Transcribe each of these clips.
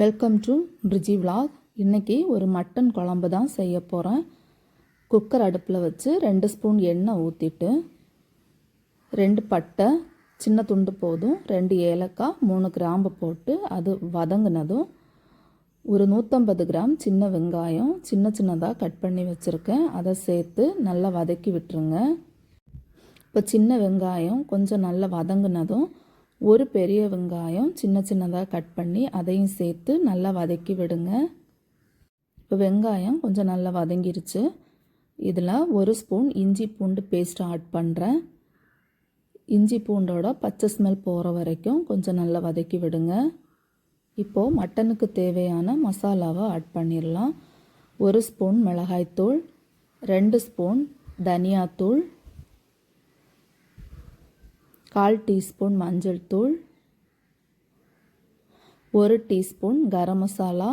Welcome to Briji vlog. இன்றைக்கி ஒரு mutton குழம்பு தான் செய்ய போகிறேன் குக்கர் அடுப்பில் வச்சு ரெண்டு ஸ்பூன் எண்ணெய் ஊற்றிட்டு ரெண்டு பட்டை சின்ன துண்டு போதும் ரெண்டு ஏலக்காய் மூணு கிராம்பு போட்டு அது வதங்கினதும் ஒரு நூற்றம்பது கிராம் சின்ன வெங்காயம் சின்ன சின்னதாக கட் பண்ணி வச்சுருக்கேன். அதை சேர்த்து நல்லா வதக்கி விட்டுருங்க. இப்போ சின்ன வெங்காயம் கொஞ்சம் நல்லா வதங்கினதும் ஒரு பெரிய வெங்காயம் சின்ன சின்னதாக கட் பண்ணி அதையும் சேர்த்து நல்லா வதக்கி விடுங்க. இப்போ வெங்காயம் கொஞ்சம் நல்லா வதங்கிருச்சு. இதில் ஒரு ஸ்பூன் இஞ்சி பூண்டு பேஸ்ட் ஆட் பண்ணுறேன் இஞ்சி பூண்டோட பச்சை ஸ்மெல் போகிற வரைக்கும் கொஞ்சம் நல்லா வதக்கி விடுங்க. இப்போது மட்டனுக்கு தேவையான மசாலாவை ஆட் பண்ணிடலாம். ஒரு ஸ்பூன் மிளகாய்த்தூள் ரெண்டு ஸ்பூன் தனியாத்தூள் கால் டீஸ்பூன் மஞ்சள் தூள் ஒரு டீஸ்பூன் கரம் மசாலா.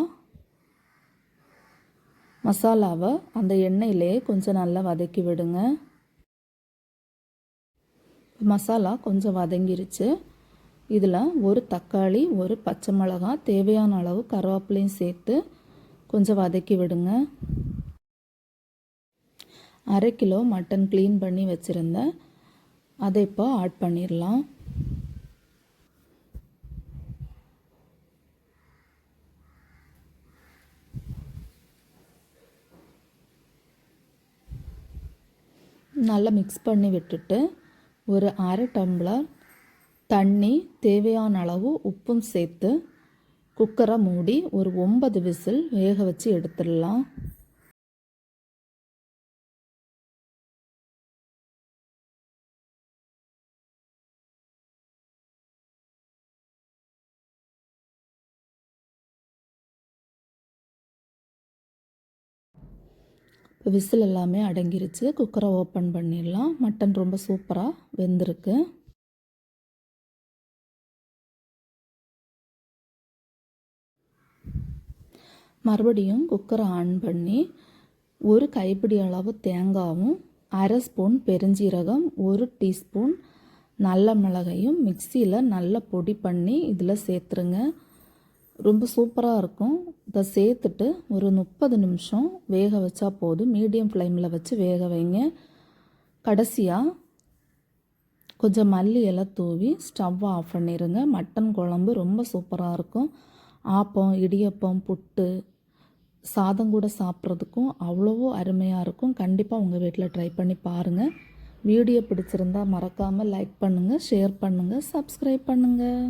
மசாலாவை அந்த எண்ணெயிலே கொஞ்சம் நல்லா வதக்கி விடுங்க. மசாலா கொஞ்சம் வதங்கிருச்சு. இதில் ஒரு தக்காளி ஒரு பச்சை மிளகாய் தேவையான அளவு கருவேப்பிலையும் சேர்த்து கொஞ்சம் வதக்கி விடுங்க. அரை கிலோ மட்டன் க்ளீன் பண்ணி வச்சுருந்தேன். அதை இப்போ ஆட் பண்ணிடலாம். நல்லா மிக்ஸ் பண்ணி விட்டுட்டு ஒரு அரை டம்ளர் தண்ணி தேவையான அளவு உப்பும் சேர்த்து குக்கரை மூடி ஒரு ஒன்பது விசில் வேக வச்சு எடுத்துடலாம். விசில் எல்லாமே அடங்கிருச்சு. குக்கரை ஓப்பன் பண்ணிடலாம். மட்டன் ரொம்ப சூப்பராக வெந்திருக்கு. மறுபடியும் குக்கரை ஆன் பண்ணி ஒரு கைப்பிடி அளவு தேங்காவும் அரை ஸ்பூன் பெருஞ்சீரகம் ஒரு டீஸ்பூன் நல்ல மிளகையும் மிக்சியில் நல்லா பொடி பண்ணி இதில் சேர்த்துருங்க. ரொம்ப சூப்பராக இருக்கும். இதை சேர்த்துட்டு ஒரு முப்பது நிமிஷம் வேக வச்சா போதும். மீடியம் ஃப்ளேமில் வச்சு வேக வைங்க. கடைசியாக கொஞ்சம் மல்லி இலை தூவி ஸ்டவ்வை ஆஃப் பண்ணிடுங்க மட்டன் குழம்பு ரொம்ப சூப்பராக இருக்கும். ஆப்பம் இடியப்பம் புட்டு சாதம் கூட சாப்பிட்றதுக்கும் அவ்வளவோ அருமையாக இருக்கும். கண்டிப்பாக உங்கள் வீட்டில் ட்ரை பண்ணி பாருங்கள் வீடியோ பிடிச்சிருந்தா மறக்காமல் லைக் பண்ணுங்கள் ஷேர் பண்ணுங்கள் சப்ஸ்கிரைப் பண்ணுங்கள்